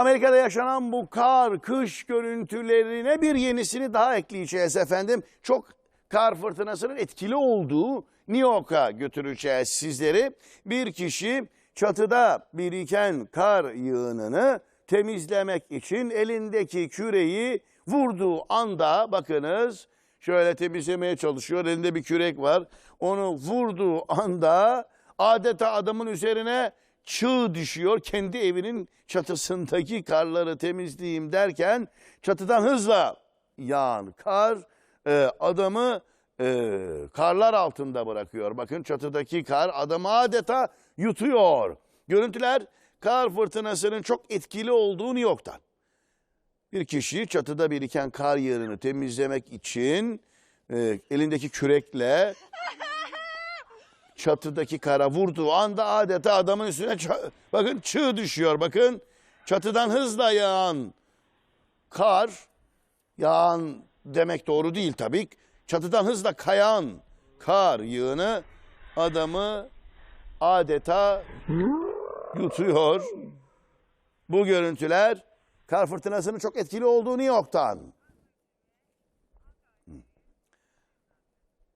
Amerika'da yaşanan bu kar, kış görüntülerine bir yenisini daha ekleyeceğiz efendim. Çok kar fırtınasının etkili olduğu New York'a götüreceğiz sizleri. Bir kişi çatıda biriken kar yığınını temizlemek için elindeki küreği vurduğu anda bakınız şöyle temizlemeye çalışıyor. Elinde bir kürek var. Onu vurduğu anda adeta adamın üzerine çığ düşüyor. Kendi evinin çatısındaki karları temizleyeyim derken çatıdan hızla yağan kar e, adamı e, karlar altında bırakıyor. Bakın çatıdaki kar adamı adeta yutuyor. Görüntüler kar fırtınasının çok etkili olduğu New York'tan. Bir kişi çatıda biriken kar yığını temizlemek için e, elindeki kürekle çatıdaki kara vurduğu anda adeta adamın üstüne bakın çığ düşüyor. Bakın çatıdan hızla yağan kar yağan demek doğru değil tabii. Çatıdan hızla kayan kar yığını adamı adeta yutuyor. Bu görüntüler kar fırtınasının çok etkili olduğu New York'tan.